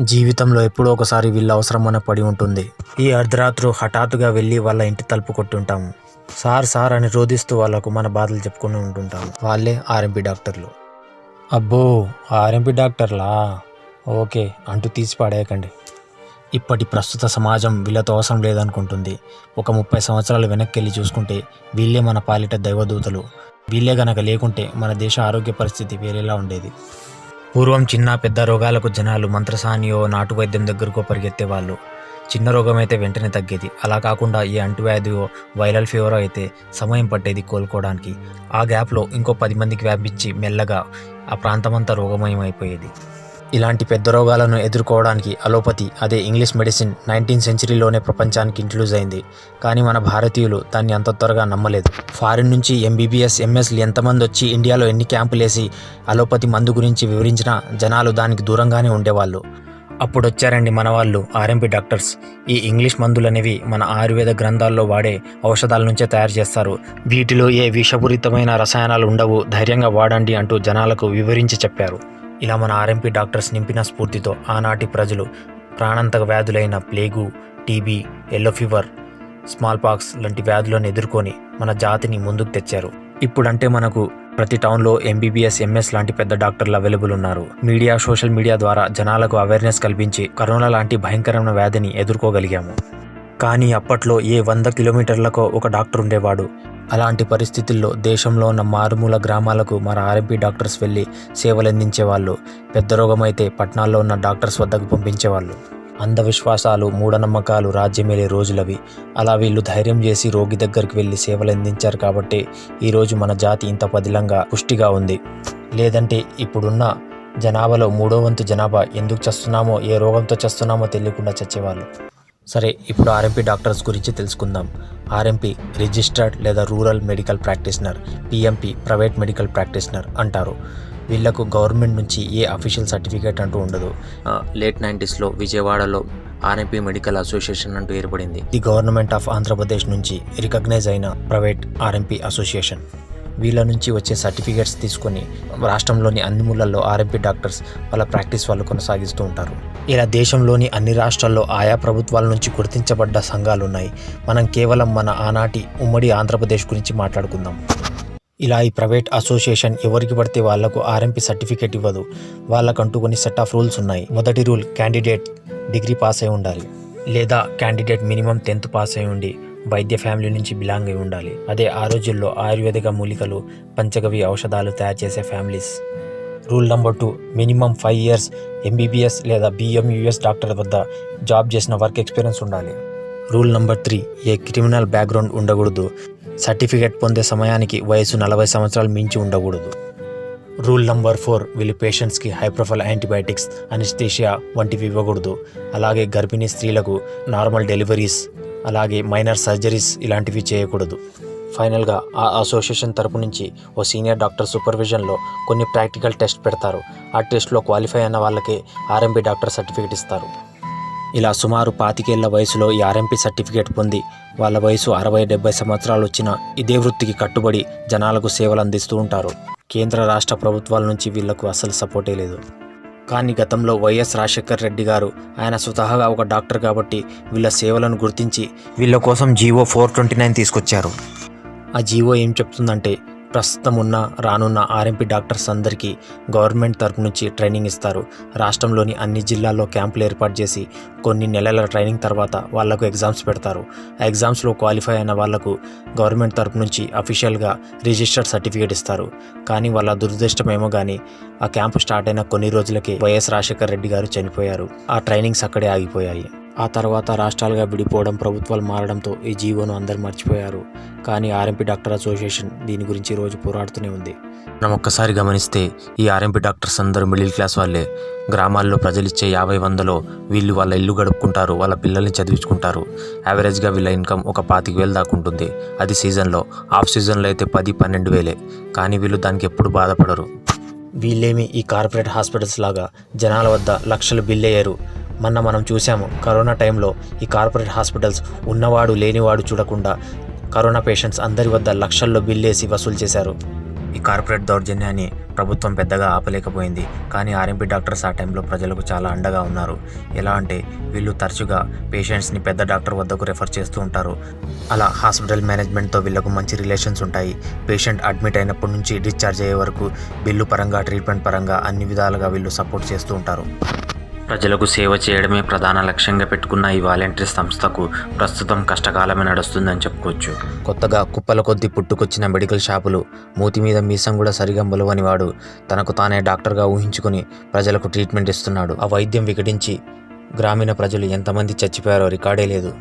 జీవితంలో ఎప్పుడో ఒకసారి వీళ్ళ అవసరం మన పడి ఉంటుంది. ఈ అర్ధరాత్రు హఠాత్తుగా వెళ్ళి వాళ్ళ ఇంటి తలుపు కొట్టుంటాము సార్ సార్ అని రోధిస్తూ వాళ్ళకు మన బాధలు చెప్పుకుని ఉంటుంటాము వాళ్ళే ఆర్ఎంపీ డాక్టర్లు. అబ్బో ఆర్ఎంపీ డాక్టర్లా? ఓకే అంటూ తీసి పాడేయకండి. ఇప్పటి ప్రస్తుత సమాజం వీళ్ళతో అవసరం లేదనుకుంటుంది. ఒక ముప్పై సంవత్సరాలు వెనక్కి వెళ్ళి చూసుకుంటే వీళ్ళే మన పాలిట దైవదూతలు. వీళ్ళే గనక లేకుంటే మన దేశ ఆరోగ్య పరిస్థితి వేరేలా ఉండేది. పూర్వం చిన్న పెద్ద రోగాలకు జనాలు మంత్రసానియో నాటు వైద్యం పరిగెత్తే పరిగెత్తేవాళ్ళు. చిన్న రోగం అయితే వెంటనే తగ్గేది. అలా కాకుండా ఈ అంటువ్యాధియో వైరల్ ఫీవర్ అయితే సమయం పట్టేది కోలుకోవడానికి. ఆ గ్యాప్లో ఇంకో పది మందికి వ్యాపించి మెల్లగా ఆ ప్రాంతమంతా రోగమయం అయిపోయేది ఇలాంటి పెద్ద రోగాలను ఎదుర్కోవడానికి అలోపతి అదే ఇంగ్లీష్ మెడిసిన్ నైన్టీన్ సెంచరీలోనే ప్రపంచానికి ఇంట్రడ్యూస్ అయింది. కానీ మన భారతీయులు దాన్ని అంత త్వరగా నమ్మలేదు. ఫారిన్ నుంచి ఎంబీబీఎస్ ఎంఎస్లు ఎంతమంది వచ్చి ఇండియాలో ఎన్ని క్యాంపులు వేసి అలోపతి మందు గురించి వివరించినా జనాలు దానికి దూరంగానే ఉండేవాళ్ళు. అప్పుడు వచ్చారండి మన వాళ్ళు ఆర్ఎంపీ డాక్టర్స్. ఈ ఇంగ్లీష్ మందులు అనేవి మన ఆయుర్వేద గ్రంథాల్లో వాడే ఔషధాల నుంచే తయారు చేస్తారు. వీటిలో ఏ విషపూరితమైన రసాయనాలు ఉండవు ధైర్యంగా వాడండి అంటూ జనాలకు వివరించి చెప్పారు. ఇలా మన ఆర్ఎంపీ డాక్టర్స్ నింపిన స్ఫూర్తితో ఆనాటి ప్రజలు ప్రాణాంతక వ్యాధులైన plague TB yellow fever smallpox లాంటి వ్యాధులను ఎదుర్కొని మన జాతిని ముందుకు తెచ్చారు. ఇప్పుడంటే మనకు ప్రతి టౌన్లో ఎంబీబీఎస్ ఎంఎస్ లాంటి పెద్ద డాక్టర్లు అవైలబుల్ ఉన్నారు. మీడియా సోషల్ మీడియా ద్వారా జనాలకు అవేర్నెస్ కల్పించి కరోనా లాంటి భయంకరమైన వ్యాధిని ఎదుర్కోగలిగాము. కానీ అప్పట్లో ఏ వంద కిలోమీటర్లకో ఒక డాక్టర్ ఉండేవాడు. అలాంటి పరిస్థితుల్లో దేశంలో ఉన్న మారుమూల గ్రామాలకు మన ఆర్ఎంపీ డాక్టర్స్ వెళ్ళి సేవలందించేవాళ్ళు. పెద్ద రోగమైతే పట్టణాల్లో ఉన్న డాక్టర్స్ వద్దకు పంపించేవాళ్ళు. అంధవిశ్వాసాలు మూఢనమ్మకాలు రాజ్యమేలే రోజులవి. అలా వీళ్ళు ధైర్యం చేసి రోగి దగ్గరికి వెళ్ళి సేవలు అందించారు కాబట్టి ఈరోజు మన జాతి ఇంత పదిలంగా పుష్టిగా ఉంది. లేదంటే ఇప్పుడున్న జనాభాలో మూడో వంతు జనాభా ఎందుకు చస్తున్నామో ఏ రోగంతో చస్తున్నామో తెలియకుండా చచ్చేవాళ్ళు. సరే ఇప్పుడు ఆర్ఎంపీ డాక్టర్స్ గురించి తెలుసుకుందాం. ఆర్ఎంపీ రిజిస్టర్డ్ లేదా rural medical practitioner PMP private medical practitioner అంటారు. వీళ్ళకు గవర్నమెంట్ నుంచి ఏ అఫీషియల్ సర్టిఫికేట్ అంటూ ఉండదు. లేట్ నైంటీస్లో విజయవాడలో ఆర్ఎంపీ మెడికల్ అసోసియేషన్ అంటూ ఏర్పడింది. ది గవర్నమెంట్ ఆఫ్ ఆంధ్రప్రదేశ్ నుంచి రికగ్నైజ్ అయిన ప్రైవేట్ ఆర్ఎంపీ అసోసియేషన్. వీళ్ళ నుంచి వచ్చే సర్టిఫికేట్స్ తీసుకొని రాష్ట్రంలోని అన్ని మూలల్లో ఆర్ఎంపీ డాక్టర్స్ వాళ్ళ ప్రాక్టీస్ వాళ్ళు కొనసాగిస్తూ ఉంటారు. ఇలా దేశంలోని అన్ని రాష్ట్రాల్లో ఆయా ప్రభుత్వాల నుంచి గుర్తించబడ్డ సంఘాలు ఉన్నాయి మనం కేవలం మన ఆనాటి ఉమ్మడి ఆంధ్రప్రదేశ్ గురించి మాట్లాడుకుందాం. ఇలా ఈ ప్రైవేట్ అసోసియేషన్ ఎవరికి పడితే వాళ్ళకు ఆర్ఎంపీ సర్టిఫికేట్ ఇవ్వదు. వాళ్ళకంటూ కొన్ని సెట్ ఆఫ్ రూల్స్ ఉన్నాయి. మొదటి రూల్ క్యాండిడేట్ డిగ్రీ పాస్ అయి ఉండాలి. లేదా క్యాండిడేట్ మినిమం టెన్త్ పాస్ అయి ఉండి వైద్య ఫ్యామిలీ నుంచి బిలాంగ్ అయి ఉండాలి. అదే ఆ రోజుల్లో ఆయుర్వేదిక మూలికలు పంచగవి ఔషధాలు తయారు చేసే families. Rule number two minimum five years MBBS లేదా బిఎంయుఎస్ డాక్టర్ వద్ద జాబ్ చేసిన వర్క్ ఎక్స్పీరియన్స్ ఉండాలి. Rule number three a criminal background ఉండకూడదు. సర్టిఫికేట్ పొందే సమయానికి వయసు నలభై సంవత్సరాలు మించి ఉండకూడదు. రూల్ నంబర్ ఫోర్ వీళ్ళు పేషెంట్స్కి హైప్రొఫైల్ యాంటీబయాటిక్స్ అనిస్థేషియా వంటివి ఇవ్వకూడదు. అలాగే గర్భిణీ స్త్రీలకు నార్మల్ డెలివరీస్ అలాగే మైనర్ సర్జరీస్ ఇలాంటివి చేయకూడదు. ఫైనల్గా ఆ అసోసియేషన్ తరపు నుంచి ఓ సీనియర్ డాక్టర్ సూపర్విజన్లో కొన్ని ప్రాక్టికల్ టెస్ట్ పెడతారు. ఆ టెస్ట్లో క్వాలిఫై అయిన వాళ్ళకే ఆర్ఎంపీ డాక్టర్ సర్టిఫికేట్ ఇస్తారు. ఇలా సుమారు పాతికేళ్ళ వయసులో ఈ ఆర్ఎంపీ సర్టిఫికేట్ పొంది వాళ్ళ వయసు అరవై డెబ్బై సంవత్సరాలు వచ్చిన ఇదే వృత్తికి కట్టుబడి జనాలకు సేవలు అందిస్తూ ఉంటారు. కేంద్ర రాష్ట్ర ప్రభుత్వాల నుంచి వీళ్ళకు అసలు సపోర్టే లేదు. కానీ గతంలో వైఎస్ రాజశేఖర్ రెడ్డి గారు ఆయన స్వతహాగా ఒక డాక్టర్ కాబట్టి వీళ్ళ సేవలను గుర్తించి వీళ్ళ కోసం జీవో ఫోర్ ట్వంటీ నైన్ తీసుకొచ్చారు. ఆ జీవో ఏం చెప్తుందంటే ప్రస్తుతం ఉన్న రానున్న ఆర్ఎంపీ డాక్టర్స్ అందరికీ గవర్నమెంట్ తరపు నుంచి ట్రైనింగ్ ఇస్తారు. రాష్ట్రంలోని అన్ని జిల్లాల్లో క్యాంపులు ఏర్పాటు చేసి కొన్ని నెలల ట్రైనింగ్ తర్వాత వాళ్ళకు ఎగ్జామ్స్ పెడతారు. ఆ ఎగ్జామ్స్లో క్వాలిఫై అయిన వాళ్ళకు గవర్నమెంట్ తరపు నుంచి అఫీషియల్గా రిజిస్టర్డ్ సర్టిఫికేట్ ఇస్తారు. కానీ వాళ్ళ దురదృష్టమేమో కానీ ఆ క్యాంపు స్టార్ట్ అయిన కొన్ని రోజులకే వైఎస్ రాజశేఖర్ రెడ్డి గారు చనిపోయారు. ఆ ట్రైనింగ్స్ అక్కడే ఆగిపోయాయి. ఆ తర్వాత రాష్ట్రాలుగా విడిపోవడం ప్రభుత్వాలు మారడంతో ఈ జీవోను అందరు మర్చిపోయారు. కానీ ఆర్ఎంపీ డాక్టర్ అసోసియేషన్ దీని గురించి రోజు పోరాడుతూనే ఉంది. మనం ఒక్కసారి గమనిస్తే ఈ ఆర్ఎంపీ డాక్టర్స్ అందరూ మిడిల్ క్లాస్ వాళ్ళే. గ్రామాల్లో ప్రజలు ఇచ్చే యాభై వందలో వీళ్ళు వాళ్ళ ఇల్లు గడుపుకుంటారు వాళ్ళ పిల్లల్ని చదివించుకుంటారు. యావరేజ్గా వీళ్ళ ఇన్కమ్ ఒక పాతిక వేలు దాకా ఉంటుంది. అది సీజన్లో ఆఫ్ సీజన్లో అయితే పది పన్నెండు వేలే. కానీ వీళ్ళు దానికి ఎప్పుడు బాధపడరు. వీళ్ళేమి ఈ కార్పొరేట్ హాస్పిటల్స్ లాగా జనాల వద్ద లక్షలు బిల్ అయ్యారు మొన్న మనం చూసాము కరోనా టైంలో ఈ కార్పొరేట్ హాస్పిటల్స్ ఉన్నవాడు లేనివాడు చూడకుండా కరోనా పేషెంట్స్ అందరి వద్ద లక్షల్లో బిల్లేసి వసూలు చేశారు. ఈ కార్పొరేట్ దౌర్జన్యాన్ని ప్రభుత్వం పెద్దగా ఆపలేకపోయింది కానీ ఆర్ఎంపీ డాక్టర్స్ ఆ టైంలో ప్రజలకు చాలా అండగా ఉన్నారు. ఎలా అంటే వీళ్ళు తరచుగా పేషెంట్స్ని పెద్ద డాక్టర్ వద్దకు రెఫర్ చేస్తూ ఉంటారు. అలా హాస్పిటల్ మేనేజ్మెంట్తో వీళ్ళకు మంచి రిలేషన్స్ ఉంటాయి. పేషెంట్ అడ్మిట్ అయినప్పటి నుంచి డిశ్చార్జ్ అయ్యే వరకు బిల్లు పరంగా ట్రీట్మెంట్ పరంగా అన్ని విధాలుగా వీళ్ళు సపోర్ట్ చేస్తూ ఉంటారు. ప్రజలకు సేవ చేయడమే ప్రధాన లక్ష్యంగా పెట్టుకున్న ఈ వాలంటీర్ సంస్థకు ప్రస్తుతం కష్టకాలమే నడుస్తుందని చెప్పుకోవచ్చు. కొత్తగా కుప్పల కొద్ది పుట్టుకొచ్చిన మెడికల్ షాపులు మూతి మీద మీసం కూడా సరిగా మొలవని వాడు తనకు తానే డాక్టర్గా ఊహించుకుని ప్రజలకు ట్రీట్మెంట్ ఇస్తున్నాడు. ఆ వైద్యం వికటించి గ్రామీణ ప్రజలు ఎంతమంది చచ్చిపోయారో రికార్డే లేదు.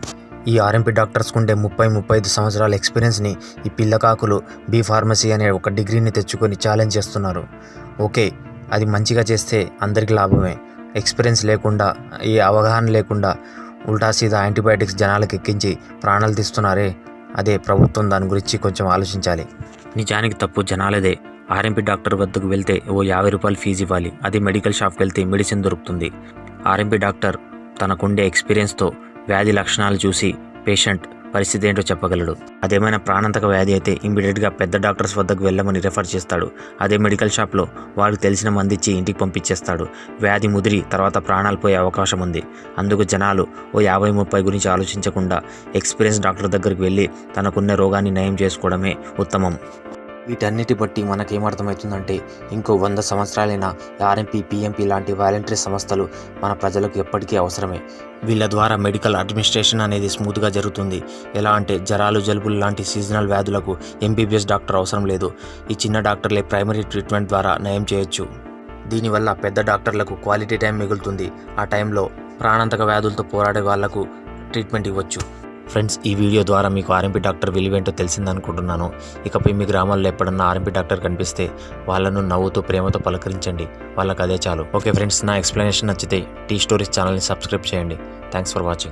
ఈ ఆర్ఎంపీ డాక్టర్స్ ఉండే ముప్పై ముప్పై ఐదు సంవత్సరాల ఎక్స్పీరియన్స్ని ఈ పిల్లకాకులు బీ ఫార్మసీ అనే ఒక డిగ్రీని తెచ్చుకొని ఛాలెంజ్ చేస్తున్నారు. ఓకే అది మంచిగా చేస్తే అందరికీ లాభమే. ఎక్స్పీరియన్స్ లేకుండా ఈ అవగాహన లేకుండా ఉల్టా సీదా యాంటీబయాటిక్స్ జనాలకు ఎక్కించి ప్రాణాలు తీస్తున్నారే. అదే ప్రభుత్వం దాని గురించి కొంచెం ఆలోచించాలి. నిజానికి తప్పు జనాలదే. ఆర్ఎంపీ డాక్టర్ వద్దకు వెళ్తే ఓ యాభై రూపాయలు ఫీజు ఇవ్వాలి. అది మెడికల్ షాప్కి వెళ్తే మెడిసిన్ దొరుకుతుంది. ఆర్ఎంపీ డాక్టర్ తనకుండే ఎక్స్పీరియన్స్తో వ్యాధి లక్షణాలు చూసి పేషెంట్ పరిస్థితి ఏంటో చెప్పగలడు. అదేమైనా ప్రాణాంతక వ్యాధి అయితే ఇమీడియట్గా పెద్ద డాక్టర్స్ వద్దకు వెళ్ళమని రెఫర్ చేస్తాడు. అదే మెడికల్ షాప్లో వాడికి తెలిసిన మందిచ్చి ఇంటికి పంపించేస్తాడు. వ్యాధి ముదిరి తర్వాత ప్రాణాలు పోయే అవకాశం ఉంది. అందుకు జనాలు ఓ యాభై ముప్పై గురించి ఆలోచించకుండా ఎక్స్పీరియన్స్ డాక్టర్ దగ్గరికి వెళ్ళి తనకున్న రోగాన్ని నయం చేసుకోవడమే ఉత్తమం. వీటన్నిటి బట్టి మనకేమర్థమవుతుందంటే ఇంకో వంద సంవత్సరాలైనా ఆర్ఎంపీ పిఎంపీ లాంటి వాలంటరీ సంస్థలు మన ప్రజలకు ఎప్పటికీ అవసరమే. వీళ్ళ ద్వారా మెడికల్ అడ్మినిస్ట్రేషన్ అనేది స్మూత్గా జరుగుతుంది. ఎలా అంటే జరాలు జలుబులు లాంటి సీజనల్ వ్యాధులకు ఎంబీబీఎస్ డాక్టర్ అవసరం లేదు. ఈ చిన్న డాక్టర్లే ప్రైమరీ ట్రీట్మెంట్ ద్వారా నయం చేయొచ్చు. దీనివల్ల పెద్ద డాక్టర్లకు క్వాలిటీ టైం మిగులుతుంది. ఆ టైంలో ప్రాణాంతక వ్యాధులతో పోరాడే వాళ్ళకు ట్రీట్మెంట్ ఇవ్వచ్చు. ఫ్రెండ్స్ ఈ వీడియో ద్వారా మీకు ఆర్ఎంపీ డాక్టర్ విలువేంటో తెలిసిందనుకుంటున్నాను. ఇకపై మీ గ్రామాల్లో ఎప్పుడన్నా ఆర్ఎంపీ డాక్టర్ కనిపిస్తే వాళ్ళను నవ్వుతూ ప్రేమతో పలకరించండి. వాళ్ళకి అదే చాలు. ఓకే ఫ్రెండ్స్ నా ఎక్స్ప్లెనేషన్ నచ్చితే టీ స్టోరీస్ ఛానల్ని సబ్స్క్రైబ్ చేయండి. Thanks for watching.